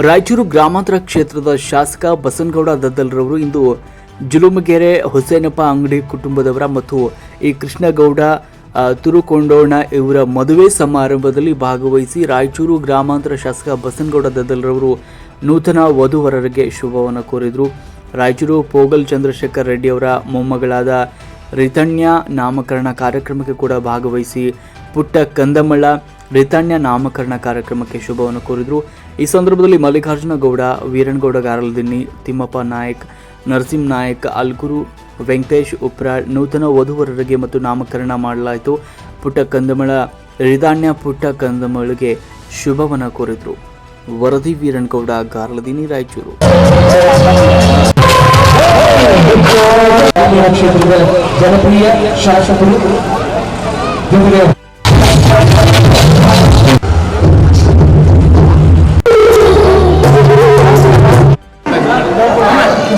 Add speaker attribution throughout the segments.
Speaker 1: ರಾಯಚೂರು ಗ್ರಾಮಾಂತರ ಕ್ಷೇತ್ರದ ಶಾಸಕ ಬಸನಗೌಡ ದದ್ದಲ್ರವರು ಇಂದು ಜುಲುಮಗೆರೆ ಹುಸೇನಪ್ಪ ಅಂಗಡಿ ಕುಟುಂಬದವರ ಮತ್ತು ಈ ಕೃಷ್ಣಗೌಡ ತುರುಕೊಂಡೋಣ ಇವರ ಮದುವೆ ಸಮಾರಂಭದಲ್ಲಿ ಭಾಗವಹಿಸಿ ರಾಯಚೂರು ಗ್ರಾಮಾಂತರ ಶಾಸಕ ಬಸನಗೌಡ ದದ್ದಲ್ರವರು ನೂತನ ವಧುವರರಿಗೆ ಶುಭವನ್ನು ಕೋರಿದರು. ರಾಯಚೂರು ಪೋಗಲ್ ಚಂದ್ರಶೇಖರ್ ರೆಡ್ಡಿ ಅವರ ಮೊಮ್ಮಗಳಾದ ರಿತಣ್ಯ ನಾಮಕರಣ ಕಾರ್ಯಕ್ರಮಕ್ಕೆ ಕೂಡ ಭಾಗವಹಿಸಿ. ಪುಟ್ಟ ಕಂದಮಳ ರಿತಣ್ಯ ನಾಮಕರಣ ಕಾರ್ಯಕ್ರಮಕ್ಕೆ ಶುಭವನ್ನು ಕೋರಿದರು. ಈ ಸಂದರ್ಭದಲ್ಲಿ ಮಲ್ಲಿಕಾರ್ಜುನ ಗೌಡ ವೀರಣ್ಗೌಡ ಗಾರಲದಿನ್ನಿ, ತಿಮ್ಮಪ್ಪ ನಾಯಕ್, ನರಸಿಂಹ ನಾಯಕ್, ಅಲ್ಗುರು, ವೆಂಕಟೇಶ್ ಉಪ್ರಾಳ್ ನೂತನ ವಧುವರರಿಗೆ ಮತ್ತು ನಾಮಕರಣ ಮಾಡಲಾಯಿತು. ಪುಟ್ಟ ಕಂದಮಳ ರಿದಾಣ್ಯ ಪುಟ್ಟ ಕಂದಮಳಿಗೆ ಶುಭವನ್ನು ಕೋರಿದರು. ವರದಿ ವೀರಣ್ಗೌಡ ಗಾರ್ಲದಿನಿ ರಾಯಚೂರು.
Speaker 2: ಜನಪ್ರಿಯ ಕ್ಷೇತ್ರದ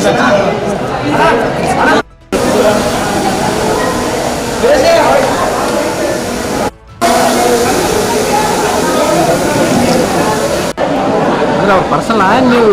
Speaker 2: ಜನಪ್ರಿಯ ಶಾಸಕರು ಜೊತೆಗೆ ಪರ್ಸನಲ್ ನೀವು